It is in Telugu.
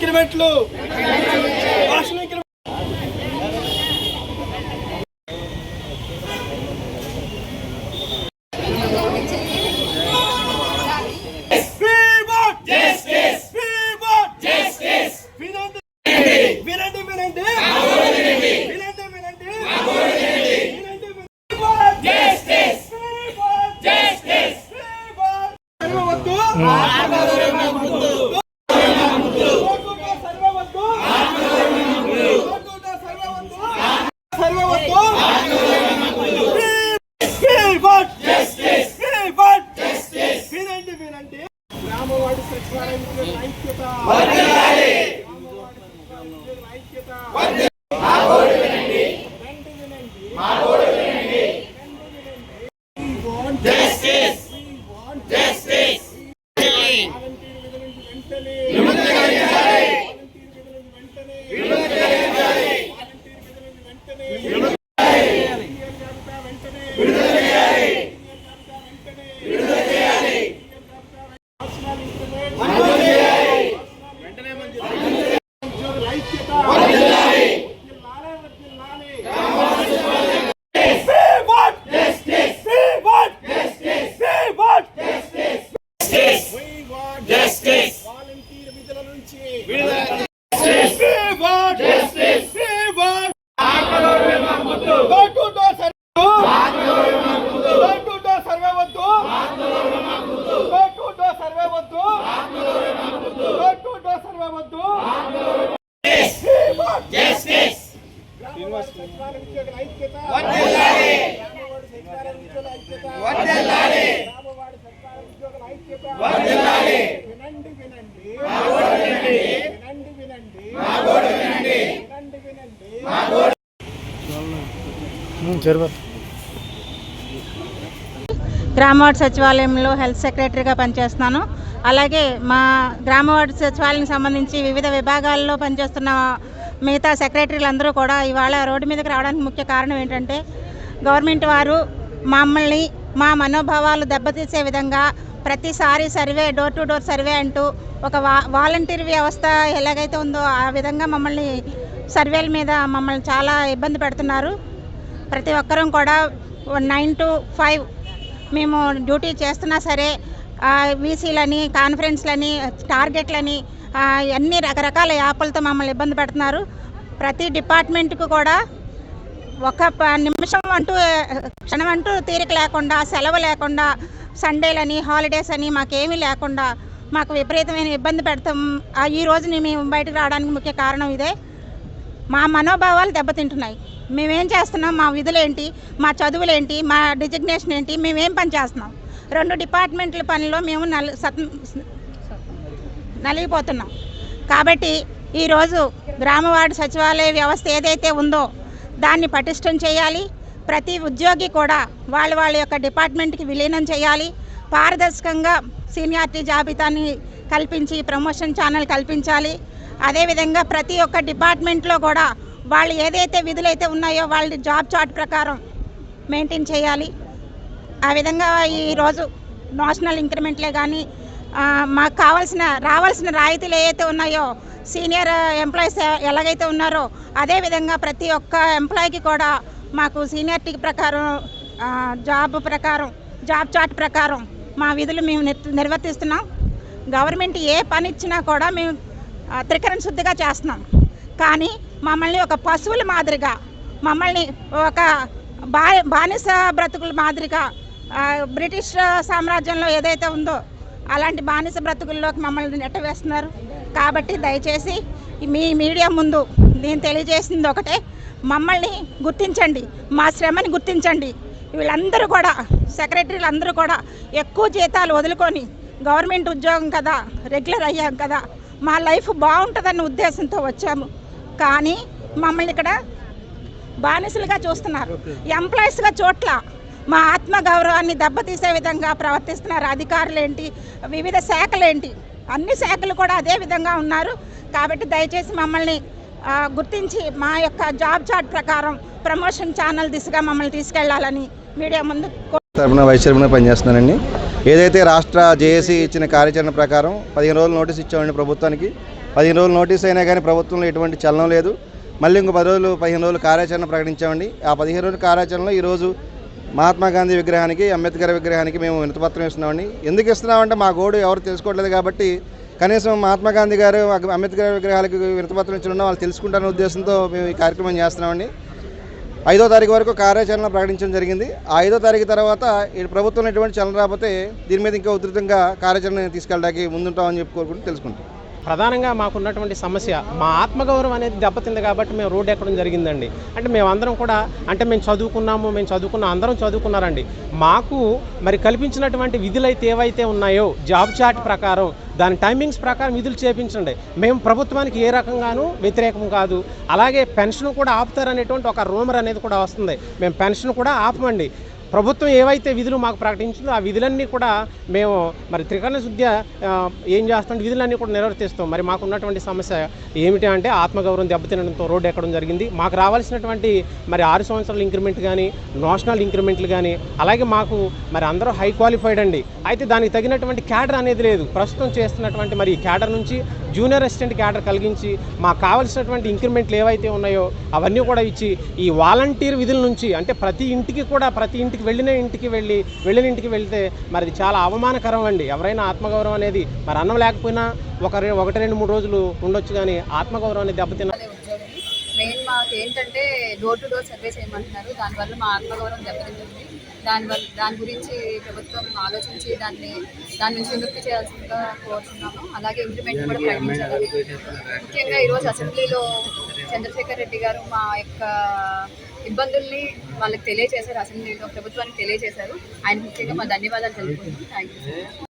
కిలోమీటర్లు భాషల increment We want justice. We want justice. వినండి వినండి వినండి వినండి వినండి వినండి We want justice. We want justice. We want సర్వవద్దు ఓటుతో సర్వవద్దు ఓటుతో సర్వవద్దు సర్వవద్దు We want justice. We want justice. వినండి వినండి గ్రామవాడి సచివాలయంలో ఐక్యత గ్రామవాడి సచివాలయంలో ఐక్యత వినండి వినండి We want justice. We want justice. Volunteer విధుల నుంచి వెంటనే వాలంటీర్ విధుల నుంచి వెంటనే వాలంటీర్ విధుల నుంచి వెంటనే సీనియర్ జాబితా వెంటనే సీనియర్ జాబితా వెంటనే సీనియర్ జాబితా పర్సనల్ ఇంక్రిమెంట్ వెంటనే ఉద్యోగుల ఐక్యత వర్ధిల్లాలి వర్ధిల్లాలి We want justice. We want justice. We want justice. Volunteer విధుల నుంచి Justice. Justice. We వినండి వినండి. వినండి. వినండి వినండి. వినండి. గ్రామవార్డు సచివాలయంలో హెల్త్ సెక్రటరీగా పనిచేస్తున్నాను. అలాగే మా గ్రామవార్డు సచివాలయం సంబంధించి వివిధ విభాగాల్లో పనిచేస్తున్న మిగతా సెక్రటరీలు అందరూ కూడా ఇవాళ రోడ్డు మీదకి రావడానికి ముఖ్య కారణం ఏంటంటే గవర్నమెంట్ వారు మమ్మల్ని మా మనోభావాలు దెబ్బతీసే విధంగా ప్రతిసారి survey door to door survey అంటూ ఒక వా వాలంటీర్ వ్యవస్థ ఎలాగైతే ఉందో ఆ విధంగా మమ్మల్ని సర్వేల మీద మమ్మల్ని చాలా ఇబ్బంది పెడుతున్నారు. ప్రతి ఒక్కరం కూడా నైన్ టు ఫైవ్ మేము డ్యూటీ చేస్తున్నా సరే వీసీలని కాన్ఫరెన్స్లని టార్గెట్లని అన్ని రకరకాల యాప్లతో మమ్మల్ని ఇబ్బంది పెడుతున్నారు. ప్రతి డిపార్ట్మెంట్కు కూడా ఒక ప- నిమిషం అంటూ క్షణం అంటూ తీరిక లేకుండా సెలవు లేకుండా సండేలని హాలిడేస్ అని మాకేమీ లేకుండా మాకు విపరీతమైన ఇబ్బంది పెడతాం. ఈ రోజుని మేము బయటకు రావడానికి ముఖ్య కారణం ఇదే. మా మనోభావాలు దెబ్బతింటున్నాయి. మేమేం చేస్తున్నాం? మా విధులేంటి? మా చదువులేంటి? మా డిజిగ్నేషన్ ఏంటి? మేమేం పని చేస్తున్నాం? రెండు డిపార్ట్మెంట్ల పనిలో మేము నల్ నలిగిపోతున్నాం. కాబట్టి ఈరోజు గ్రామవార్డు సచివాలయ వ్యవస్థ ఏదైతే ఉందో దాన్ని పటిష్టం చేయాలి. ప్రతి ఉద్యోగి కూడా వాళ్ళ వాళ్ళ యొక్క డిపార్ట్మెంట్కి విలీనం చేయాలి. పారదర్శకంగా సీనియారిటీ జాబితాని కల్పించి ప్రమోషన్ ఛానల్ కల్పించాలి. అదేవిధంగా ప్రతి ఒక్క డిపార్ట్మెంట్లో కూడా వాళ్ళు ఏదైతే విధులైతే ఉన్నాయో వాళ్ళ జాబ్ చార్ట్ ప్రకారం మెయింటైన్ చేయాలి. ఆ విధంగా ఈరోజు నేషనల్ ఇంక్రిమెంట్లే కానీ మాకు కావాల్సిన రావాల్సిన రాయితీలు ఏవైతే ఉన్నాయో సీనియర్ ఎంప్లాయీస్ ఎలాగైతే ఉన్నారో అదే విధంగా ప్రతి ఒక్క ఎంప్లాయీకి కూడా మాకు సీనియారిటీ ప్రకారం జాబ్ ప్రకారం జాబ్ చార్ట్ ప్రకారం మా విధులు మేము నిర్వర్తిస్తున్నాం. గవర్నమెంట్ ఏ పని ఇచ్చినా కూడా మేము త్రికరణ శుద్ధిగా చేస్తున్నాం. కానీ మమ్మల్ని ఒక పశువుల మాదిరిగా మమ్మల్ని ఒక బా బానిస బ్రతుకుల మాదిరిగా బ్రిటిష్ సామ్రాజ్యంలో ఏదైతే ఉందో అలాంటి బానిస బ్రతుకుల్లోకి మమ్మల్ని నెట్టవేస్తున్నారు. కాబట్టి దయచేసి మీ మీడియా ముందు నేను తెలియజేసింది ఒకటే. మమ్మల్ని గుర్తించండి. మా శ్రమని గుర్తించండి. వీళ్ళందరూ కూడా సెక్రటరీలు అందరూ కూడా ఎక్కువ జీతాలు వదులుకొని గవర్నమెంట్ ఉద్యోగం కదా రెగ్యులర్ అయ్యాం కదా మా లైఫ్ బాగుంటుందన్న ఉద్దేశంతో వచ్చాము. కానీ మమ్మల్ని ఇక్కడ బానిసలుగా చూస్తున్నారు. ఎంప్లాయీస్గా చోట్ల మా ఆత్మ గౌరవాన్ని దెబ్బతీసే విధంగా ప్రవర్తిస్తున్నారు. అధికారులు ఏంటి వివిధ శాఖలేంటి అన్ని శాఖలు కూడా అదే విధంగా ఉన్నారు. కాబట్టి దయచేసి మమ్మల్ని గుర్తించి మా యొక్క జాబ్ చార్ట్ ప్రకారం ప్రమోషన్ ఛానల్ దిశగా మమ్మల్ని తీసుకెళ్ళాలని మీడియా ముందు తరఫున వైస్ చైర్మన్ పనిచేస్తున్నానండి. ఏదైతే రాష్ట్ర జేఏసీ ఇచ్చిన కార్యాచరణ ప్రకారం పదిహేను రోజులు నోటీస్ ఇచ్చామండి ప్రభుత్వానికి. పదిహేను రోజులు నోటీస్ అయినా కానీ ప్రభుత్వంలో ఎటువంటి చలనం లేదు. మళ్ళీ ఇంకో పది రోజులు పదిహేను రోజులు కార్యాచరణ ప్రకటించామండి. ఆ పదిహేను రోజుల కార్యాచరణలో ఈరోజు మహాత్మా గాంధీ విగ్రహానికి అంబేద్కర్ విగ్రహానికి మేము వినతపత్రం ఇస్తున్నామండి. ఎందుకు ఇస్తున్నామంటే మా గోడు ఎవరు తెలుసుకోవట్లేదు కాబట్టి కనీసం మహాత్మా గాంధీ గారు అంబేద్కర్ విగ్రహాలకు వినతపత్రం ఇచ్చిన వాళ్ళు తెలుసుకుంటారనే ఉద్దేశంతో మేము ఈ కార్యక్రమం చేస్తున్నామండి. ఐదో తారీఖు వరకు కార్యాచరణ ప్రకటించడం జరిగింది. ఆ ఐదో తారీఖు తర్వాత ఈ ప్రభుత్వం ఎటువంటి చలన రాకపోతే దీని మీద ఇంకా ఉధృతంగా కార్యాచరణ తీసుకెళ్ళడానికి ముందుంటామని చెప్పి కోరుకుంటూ తెలుసుకుంటాం. ప్రధానంగా మాకున్నటువంటి సమస్య మా ఆత్మగౌరవం అనేది దెబ్బతింది కాబట్టి మేము రోడ్డు ఎక్కడం జరిగిందండి. అంటే మేమందరం కూడా అంటే మేము చదువుకున్నాము మేము చదువుకున్న అందరం చదువుకున్నారండి. మాకు మరి కల్పించినటువంటి విధులు అయితే ఏవైతే ఉన్నాయో జాబ్ చార్ట్ ప్రకారం దాని టైమింగ్స్ ప్రకారం విధులు చేపించండి. మేము ప్రభుత్వానికి ఏ రకంగానూ వ్యతిరేకం కాదు. అలాగే పెన్షన్ కూడా ఆపుతారనేటువంటి ఒక రూమర్ అనేది కూడా వస్తుంది. మేము పెన్షన్ కూడా ఆపమండి. ప్రభుత్వం ఏవైతే విధులు మాకు ప్రకటించిందో ఆ విధులన్నీ కూడా మేము మరి త్రికరణ శుద్ధ్య ఏం చేస్తాం విధులన్నీ కూడా నిర్వర్తిస్తాం మరి మాకు ఉన్నటువంటి సమస్య ఏమిటి అంటే ఆత్మగౌరవం దెబ్బతినడంతో రోడ్డు ఎక్కడం జరిగింది. మాకు రావాల్సినటువంటి మరి ఆరు సంవత్సరాల ఇంక్రిమెంట్ కానీ నోషనల్ ఇంక్రిమెంట్లు కానీ అలాగే మాకు మరి అందరూ హై క్వాలిఫైడ్ అండి. అయితే దానికి తగినటువంటి క్యాడర్ అనేది లేదు. ప్రస్తుతం చేస్తున్నటువంటి మరి ఈ క్యాడర్ నుంచి జూనియర్ అసిస్టెంట్ క్యాడర్ కలిగించి మాకు కావాల్సినటువంటి ఇంక్రిమెంట్లు ఏవైతే ఉన్నాయో అవన్నీ కూడా ఇచ్చి ఈ వాలంటీర్ విధుల నుంచి అంటే ప్రతి ఇంటికి కూడా ప్రతి ఇంటికి వెళ్ళిన ఇంటికి వెళ్ళి వెళ్ళిన ఇంటికి వెళ్తే మరి ఇది చాలా అవమానకరం అండి. ఎవరైనా ఆత్మగౌరవం అనేది మరి అన్నం లేకపోయినా ఒక ఒకటి రెండు మూడు రోజులు ఉండొచ్చు కానీ ఆత్మగౌరవం అనేది దెబ్బతిన్న మెయిన్ మాకు ఏంటంటే డోర్ టు డోర్ సర్వే చేయమంటున్నారు దానివల్ల మా ఆత్మగౌరవం దెబ్బతింటుంది. దానివల్ల దాని గురించి ప్రభుత్వం ఆలోచించి దాన్ని దాని నుంచి విముక్తి చేయాల్సిందిగా కోరుతున్నాము. అలాగే ఇంప్లిమెంట్ కూడా ప్రకటించాలి ముఖ్యంగా ఈరోజు అసెంబ్లీలో చంద్రశేఖర్ రెడ్డి గారు మా యొక్క ఇబ్బందుల్ని వాళ్ళకి తెలియజేశారు అసెంబ్లీలో ప్రభుత్వానికి తెలియజేశారు ఆయన ముఖ్యంగా మా ధన్యవాదాలు తెలుపుకుంటున్నాం థ్యాంక్ యూ